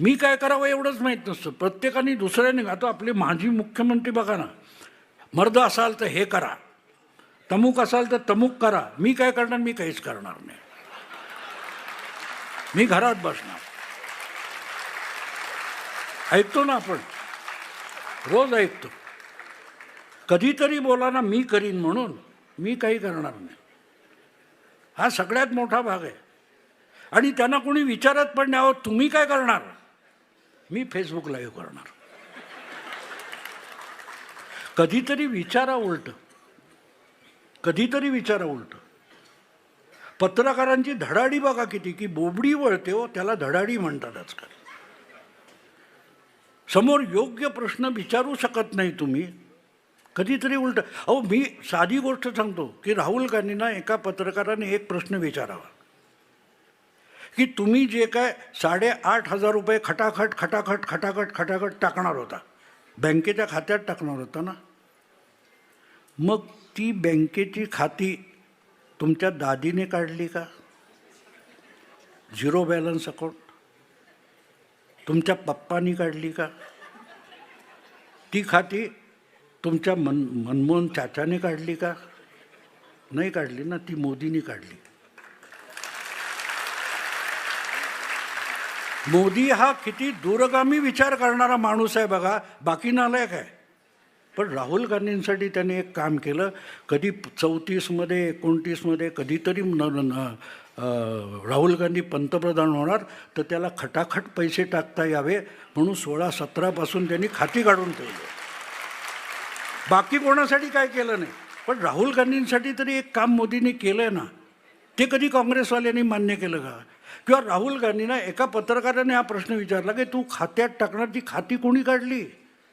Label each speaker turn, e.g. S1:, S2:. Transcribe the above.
S1: मी काय करावं एवढंच माहीत नसतं. प्रत्येकाने दुसऱ्याने आता आपले माजी मुख्यमंत्री बघा ना मर्द असाल तर हे करा तमुक असाल तर तमुक करा मी काय करणार मी काहीच करणार नाही. मी घरात बसणार. ऐकतो ना आपण रोज ऐकतो. कधीतरी बोला ना मी करीन म्हणून मी काही करणार नाही. हा सगळ्यात मोठा भाग आहे. आणि त्यांना कोणी विचारत पण नाही आहोत तुम्ही काय करणार? मी फेसबुक लाईव्ह करणार. कधीतरी विचारा उलट. कधीतरी विचारा उलट. पत्रकारांची धडाडी बघा किती की बोबडी वळते हो त्याला धडाडी म्हणतात आजकाल. समोर योग्य प्रश्न विचारू शकत नाही तुम्ही. कधीतरी उलट. अहो मी साधी गोष्ट सांगतो की राहुल गांधींना एका पत्रकाराने एक प्रश्न विचारावा. की तुम्ही जे काय साडेआठ हजार रुपये खटाखट खटाखट खटाखट खटाखट टाकणार होता. बँकेच्या खात्यात टाकणार होता ना? मग ती बँकेची खाती तुमच्या दादीने काढली का? Zero balance account. तुमच्या पप्पानी काढली का? ती खाती तुमच्या मन मनमोहन चाचाने काढली का? नाही काढली ना ती मोदींनी काढली. मोदी हा किती दूरगामी विचार करणारा माणूस आहे बघा बाकी नालायक आहे. पण राहुल गांधींसाठी त्याने एक काम केलं कधी चौतीसमध्ये एकोणतीसमध्ये कधीतरी न राहुल गांधी पंतप्रधान होणार तर त्याला खटाखट पैसे टाकता यावे म्हणून सोळा सतरापासून त्यांनी खाती काढून ठेवली. बाकी कोणासाठी काय केलं नाही. पण राहुल गांधींसाठी तरी एक काम मोदींनी केलं आहे ना. ते कधी काँग्रेसवाल्यांनी मान्य केलं का? किंवा राहुल गांधींना एका पत्रकाराने हा प्रश्न विचारला की तू खात्यात टाकणार ती खाती कोणी काढली?